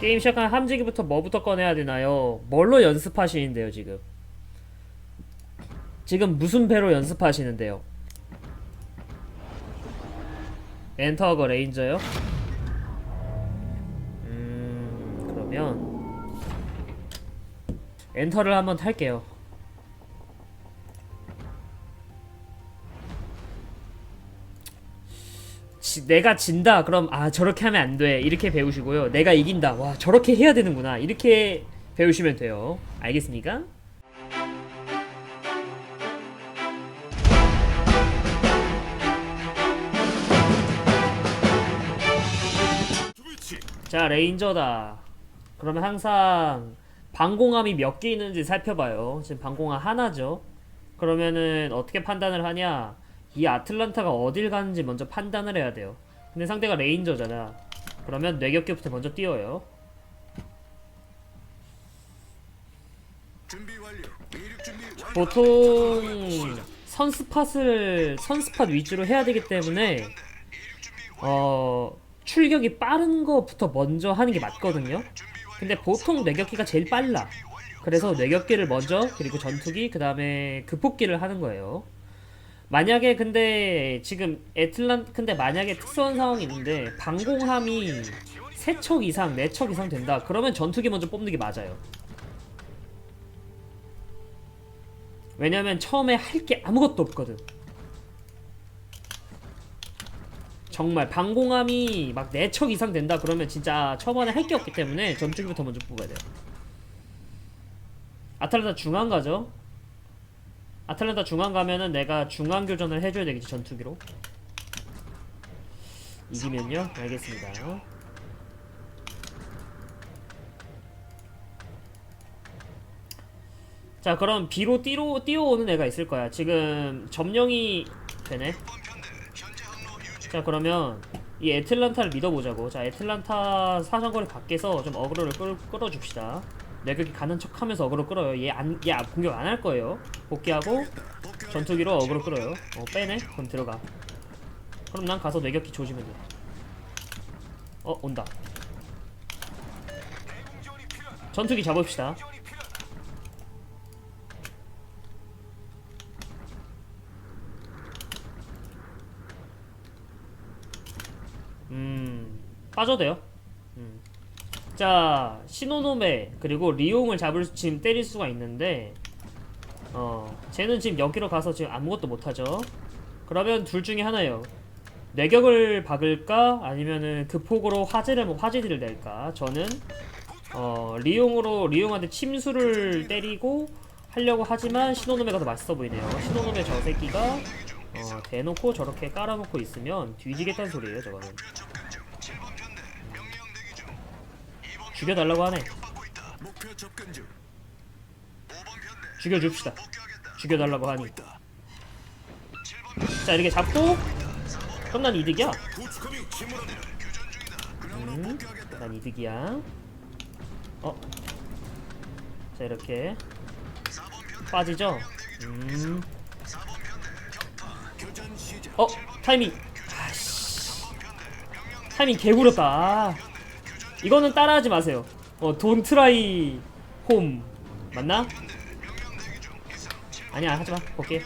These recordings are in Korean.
게임 시작한 함지기부터 뭐부터 꺼내야 되나요? 뭘로 연습하시는데요 지금? 지금 무슨 배로 연습하시는데요? 엔터하고 레인저요? 음 그러면 엔터를 한번 탈게요 지- 내가 진다. 그럼 아 저렇게 하면 안 돼. 이렇게 배우시고요. 내가 이긴다. 와 저렇게 해야 되는구나. 이렇게 배우시면 돼요. 알겠습니까? 자 레인저다. 그러면 항상 방공함이 몇 개 있는지 살펴봐요. 지금 방공함 하나죠. 그러면은 어떻게 판단을 하냐 이 아틀란타가 어딜 가는지 먼저 판단을 해야 돼요 근데 상대가 레인저잖아 그러면 뇌격기부터 먼저 띄워요. 보통 선스팟을 선스팟 위주로 해야 되기 때문에 어 출격이 빠른 거부터 먼저 하는 게 맞거든요. 근데 보통 뇌격기가 제일 빨라. 그래서 뇌격기를 먼저 그리고 전투기 그 다음에 급폭기를 하는 거예요. 만약에 근데 지금 애틀란 근데 만약에 특수한 상황이 있는데 방공함이 세척 이상 네척 이상 된다. 그러면 전투기 먼저 뽑는 게 맞아요. 왜냐면 처음에 할 게 아무것도 없거든. 정말 방공함이 막 4척 이상 된다 그러면 진짜 초반에 할 게 없기 때문에 전투기부터 먼저 뽑아야 돼요. 아틀란타 중앙 가죠? 아틀란타 중앙 가면은 내가 중앙 교전을 해줘야 되겠지 전투기로. 이기면요? 알겠습니다. 자 그럼 B로 띠로 뛰어오는 애가 있을 거야 지금 점령이 되네 자 그러면 이 애틀란타를 믿어보자고 자 애틀란타 사정거리 밖에서 좀 어그로를 끌, 끌어줍시다 내격이 가는 척하면서 어그로 끌어요. 얘안얘 공격 안 할 거예요. 복귀하고 전투기로 어그로 끌어요. 어 빼네. 그럼 들어가. 그럼 난 가서 내격기 조지면 돼 어 온다. 전투기 잡읍시다. 음 빠져도 돼요. 음. 자 시노노메 그리고 리옹을 잡을 수- 지금 때릴 수가 있는데 어 쟤는 지금 여기로 가서 지금 아무것도 못하죠. 그러면 둘 중에 하나예요. 뇌격을 박을까 아니면은 그 폭으로 화재를 뭐 화재들을 낼까? 저는 어 리용으로 리용한테 침수를 때리고 하려고 하지만 시노노메가 더 맛있어 보이네요. 시노노메 저 새끼가 어, 대놓고 저렇게 깔아놓고 있으면 뒤지겠다는 소리예요, 저거는. 죽여달라고 하네. 죽여줍시다. 죽여달라고 하니. 자, 이렇게 잡고, 그럼 난 이득이야. 음. 난 이득이야. 어. 자, 이렇게. 빠지죠? 음. 어, 타이밍. 아씨. 타이밍 개구렸다. 아. 이거는 따라하지 마세요. 어, 돈 트라이 홈. 맞나? 아니야, 하지 마. 볼게.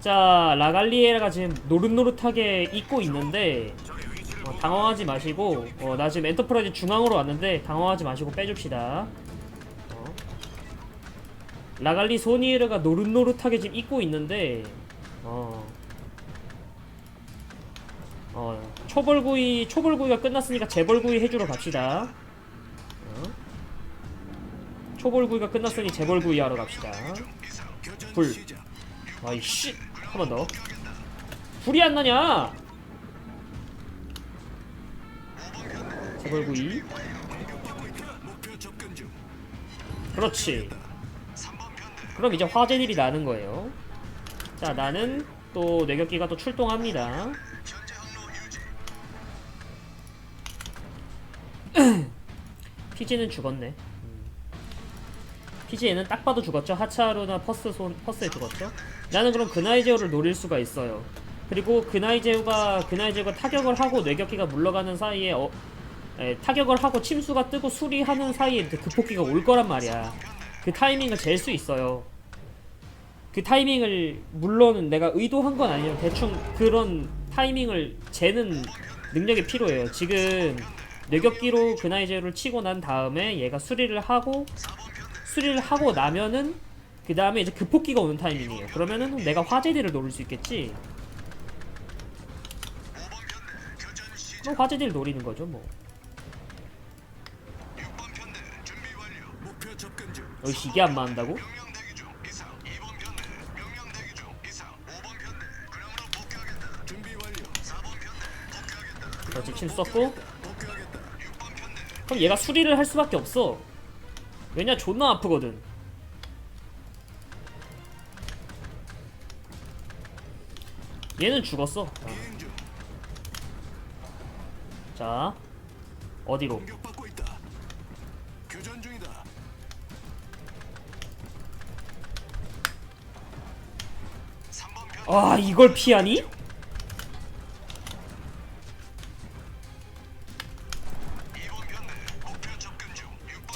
자, 라갈리에라가 지금 노릇노릇하게 입고 있는데 어, 당황하지 마시고 어, 나 지금 엔터프라이즈 중앙으로 왔는데 당황하지 마시고 빼줍시다. 어. 라갈리 소니에르가 노릇노릇하게 지금 입고 있는데 어. 어, 초벌구이 초벌구이가 끝났으니까 재벌구이 해주러 갑시다. 어. 초벌구이가 끝났으니 재벌구이 하러 갑시다. 불. 아이씨 한 번 더. 불이 안 나냐? 재벌구이. 그렇지. 그럼 이제 화재일이 나는 거예요. 자, 나는 또 뇌격기가 또 출동합니다. 피지는 죽었네. 음. 피지에는 딱 봐도 죽었죠. 하차루나 퍼스 손 퍼스에 죽었죠. 나는 그럼 그나이제우를 노릴 수가 있어요. 그리고 그나이제우가 그나이제우가 타격을 하고 뇌격기가 물러가는 사이에 어, 에, 타격을 하고 침수가 뜨고 수리하는 사이에 이제 급폭기가 올 거란 말이야. 그 타이밍을 잴 수 있어요. 그 타이밍을 물론 내가 의도한 건 아니지만 대충 그런 타이밍을 재는 능력이 필요해요. 지금 뇌격기로 그나이제를 치고 난 다음에 얘가 수리를 하고 수리를 하고 나면은 그 다음에 이제 급폭기가 오는 타이밍이에요. 그러면은 내가 화재들을 노릴 수 있겠지. 뭐 화재들 노리는 거죠, 뭐. 6번 편대 준비 완료. 목표 접근 중. 여기 이게 안 맞는다고? 명령 대기 중. 이상 2번 편대 명령 대기 중. 이상 5번 편대 그랑으로 복귀하겠다. 준비 완료. 4번 편대 복귀하겠다. 그렇지, 침 썼고. 그럼 얘가 수리를 할 수밖에 없어. 왜냐, 존나 아프거든. 얘는 죽었어. 아. 자, 어디로? 아, 이걸 피하니?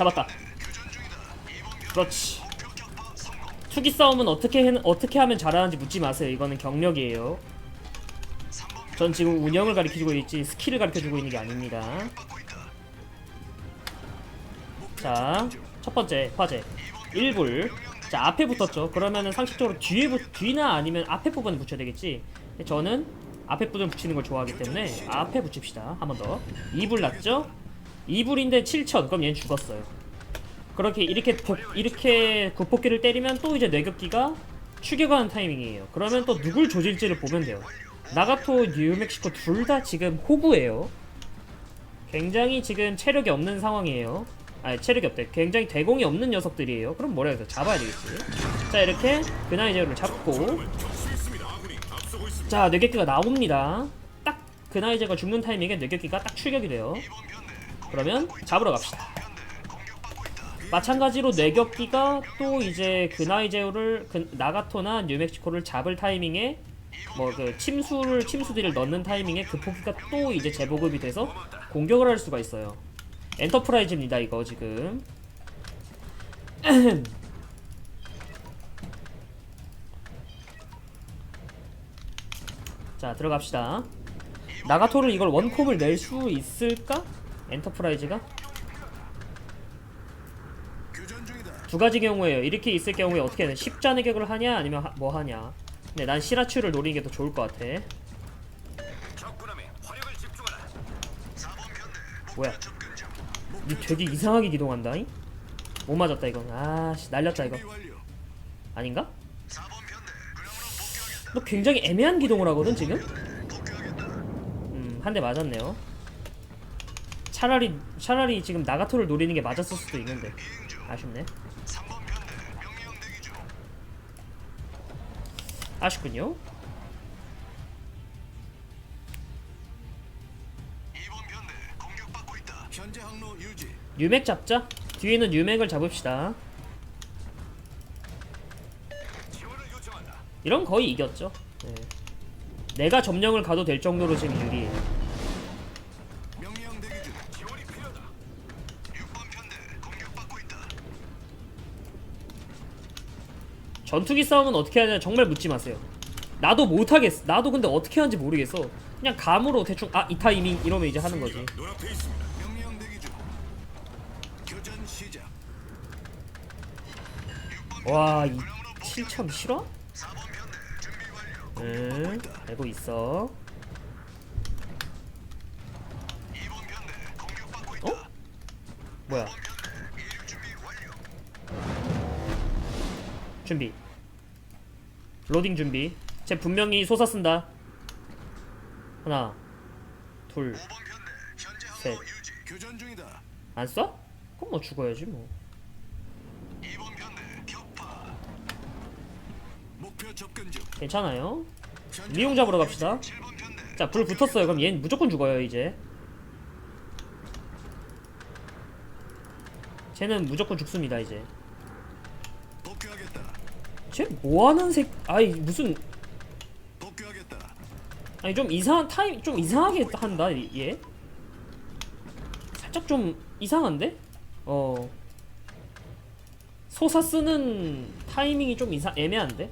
잡았다. 교전 중이다. 2번 편대 그렇지. 투기 싸움은 어떻게 해, 어떻게 하면 잘하는지 묻지 마세요. 이거는 경력이에요. 3번 편전 지금 운영을 가르쳐주고 있지 스킬을 가르쳐주고 있는 게 아닙니다. 자, 첫 번째 화재 1불. 자, 앞에 붙었죠. 그러면은 상식적으로 뒤에 붙, 뒤나 아니면 앞에 부분에 붙여야 되겠지. 저는 앞에 부분 붙이는 걸 좋아하기 때문에 앞에 붙입시다. 한 번 더. 2불 났죠? 2불인데 7천. 그럼 얘는 죽었어요. 그렇게 이렇게 복, 이렇게 구폭기를 때리면 또 이제 뇌격기가 추격하는 타이밍이에요. 그러면 또 누굴 조질지를 보면 돼요. 나가토, 뉴멕시코 둘 다 지금 호구예요. 굉장히 지금 체력이 없는 상황이에요. 아니 체력이 없대. 굉장히 대공이 없는 녀석들이에요. 그럼 뭐라 돼? 잡아야 되겠지. 자 이렇게 그나이제를 잡고 자 뇌격기가 나옵니다. 딱 그나이제가 죽는 타이밍에 뇌격기가 딱 출격이 돼요. 그러면 잡으러 갑시다. 마찬가지로 뇌격기가 또 이제 그나이제오를 그, 나가토나 뉴멕시코를 잡을 타이밍에 뭐 그 침수를 침수들을 넣는 타이밍에 그 포기가 또 이제 재보급이 돼서 공격을 할 수가 있어요. 엔터프라이즈입니다 이거 지금. 자 들어갑시다. 나가토를 이걸 원콤을 낼 수 있을까? 엔터프라이즈가. 두 가지 경우에요. 이렇게 있을 경우에 어떻게 해야 돼? 십자의 격을 하냐 아니면 하- 뭐 하냐? 근데 난 시라츄를 노리는 게 더 좋을 것 같아. 적군함에 화력을 집중하라. 4번 편대 뭐야? 니 되게 이상하게 기동한다잉? 못 맞았다 이건. 아씨 날렸다 이거. 아닌가? 4번 편대 그랑으로 복귀하겠다. 너 굉장히 애매한 기동을 하거든 지금? 음, 한 대 맞았네요. 차라리 차라리 지금 나가토를 노리는 게 맞았을 수도 있는데 아쉽네. 3번 편대 명령 대기 중. 아쉽군요. 2번 편대 공격받고 있다. 현재 항로 유지. 유맥 잡자. 뒤에는 유맥을 잡읍시다. 이런 거의 이겼죠. 네. 내가 점령을 가도 될 정도로 지금 유리해. 명 전투기 싸움은 어떻게 하냐 정말 묻지 마세요. 나도 못하겠어. 나도 근데 어떻게 하는지 모르겠어. 그냥 감으로 대충 아 이 타이밍 이러면 이제 하는 거지. 와, 이 7천 싫어? 4번 편대 준비 완료. 응, 알고 있어. 2번 편대 공격받고 있다. 어? 뭐야? 준비. 로딩 준비. 쟤 분명히 솟아 쓴다. 하나, 둘, 5번 편대 현재 항로 셋. 유지. 교전 중이다. 안 쏴? 그럼 뭐 죽어야지 뭐. 2번 편대 격파. 목표 접근 중. 괜찮아요. 미용 잡으러 갑시다. 7번 편대 자, 불 붙었어요. 그럼 얘는 무조건 죽어요, 이제. 쟤는 무조건 죽습니다, 이제. 쟤 뭐하는 색? 아이 무슨. 아니 좀 이상 타임 좀 이상하게 한다 이- 얘. 살짝 좀 이상한데? 어 소사 쓰는 타이밍이 좀 이상 애매한데?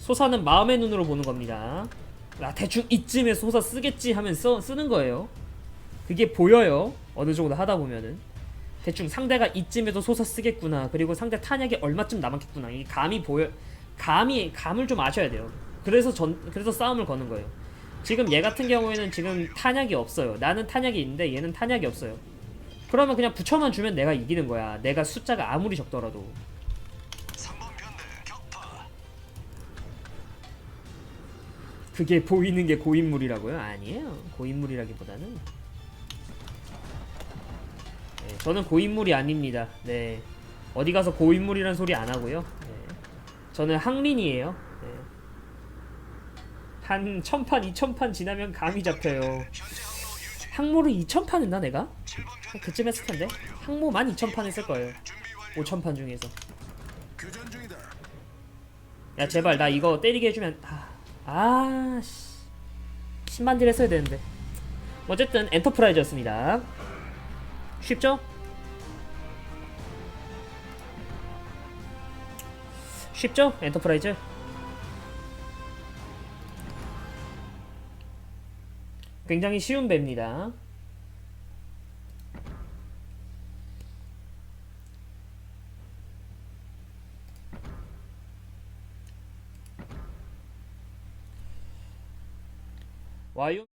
소사는 마음의 눈으로 보는 겁니다. 아, 대충 이쯤에 소사 쓰겠지 하면 써, 쓰는 거예요. 그게 보여요. 어느 정도 하다 보면은. 대충 상대가 이쯤에도 소사 쓰겠구나. 그리고 상대 탄약이 얼마쯤 남았겠구나. 이 감이 보여, 감이, 감을 좀 아셔야 돼요. 그래서 전, 그래서 싸움을 거는 거예요. 지금 얘 같은 경우에는 지금 탄약이 없어요. 나는 탄약이 있는데 얘는 탄약이 없어요. 그러면 그냥 붙여만 주면 내가 이기는 거야. 내가 숫자가 아무리 적더라도. 3번 편대 격파. 그게 보이는 게 고인물이라고요? 아니에요. 고인물이라기보다는 네, 저는 고인물이 아닙니다. 네. 어디 가서 고인물이란 소리 안 하고요. 네. 저는 항린이에요. 네. 한 천판, 이천판 지나면 감이 잡혀요. 항모를 이천 판 했나 내가? 7번 편대 그쯤 했을 텐데. 항모만 이천 판 했을 거예요. 준비 완료. 오천 판 중에서. 교전 중이다. 야 제발 나 이거 때리게 해주면 아, 아 씨. 10만 딜 했어야 되는데 어쨌든 엔터프라이즈였습니다 쉽죠? 쉽죠? 엔터프라이즈? 굉장히 쉬운 배입니다. 와요